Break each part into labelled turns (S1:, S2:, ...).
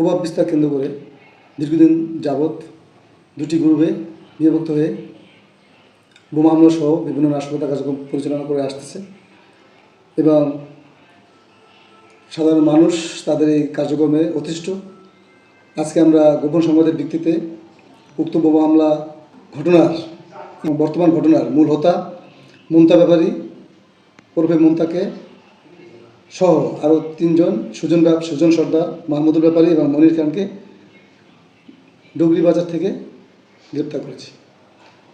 S1: প্রভাব বিস্তার কেন্দ্র করে দীর্ঘদিন যাবৎ দুটি গ্রুপে বিভক্ত হয়ে বোমা হামলা সহ বিভিন্ন নাশকতা কার্যক্রম পরিচালনা করে আসতেছে এবং সাধারণ মানুষ তাদের এই কার্যক্রমে অতিষ্ঠ। আজকে আমরা গোপন সংবাদের ভিত্তিতে উক্ত বোমা হামলা ঘটনার, বর্তমান ঘটনার মূল হোতা মুমতা ব্যাপারী ওরফে মুমতাকে সহ আরও তিনজন সুজন ব্যাপ সুজন সর্দার মাহমুদুল ব্যাপারী এবং মনির খানকে ডুগরি বাজার থেকে গ্রেপ্তার করেছি।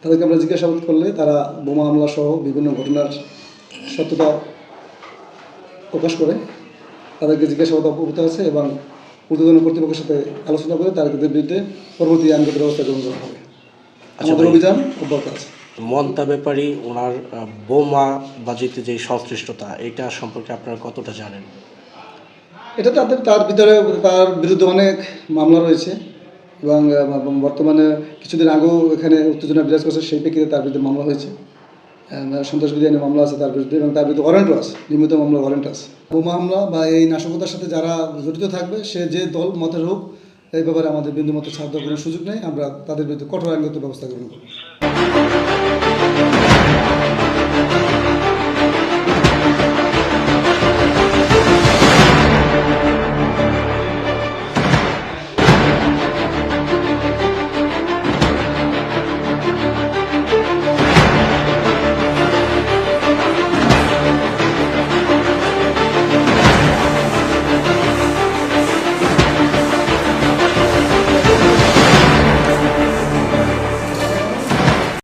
S1: তাদেরকে আমরা জিজ্ঞাসাবাদ করলে তারা বোমা হামলা সহ বিভিন্ন ঘটনার সত্যতা প্রকাশ করে। তাদেরকে জিজ্ঞাসাবাদ অবগত আছে এবং ঊর্ধ্বতন কর্তৃপক্ষের সাথে আলোচনা করে তাদের বিরুদ্ধে পরবর্তী আইনগত ব্যবস্থা গ্রহণ করা হবে। আমাদের অভিযান অব্যাহত আছে।
S2: মন্তা ব্যাপারী ওনার বোমা বাজিতে যে সংশ্লিষ্টতা, এটা সম্পর্কে আপনারা কতটা জানেন?
S1: এটা তাদের, তার ভিতরে তার বিরুদ্ধে অনেক মামলা রয়েছে এবং বর্তমানে কিছুদিন আগেও এখানে উত্তেজনা বিরাজ করছে, সেই প্রেক্ষিতে তার বিরুদ্ধে মামলা হয়েছে। সন্ত্রাসবিধি আইনে মামলা আছে তার বিরুদ্ধে এবং তার বিরুদ্ধে ওয়ারেন্টও আছে নিয়মিত মামলা ওয়ারেন্ট আছে। বোমা হামলা বা এই নাশকতার সাথে যারা জড়িত থাকবে, সে যে দল, মতের হোক, এই ব্যাপারে আমাদের বিন্দু মতো দেওয়ার কোনো সুযোগ নেই। আমরা তাদের বিরুদ্ধে কঠোর আইনগত ব্যবস্থা গ্রহণ করব।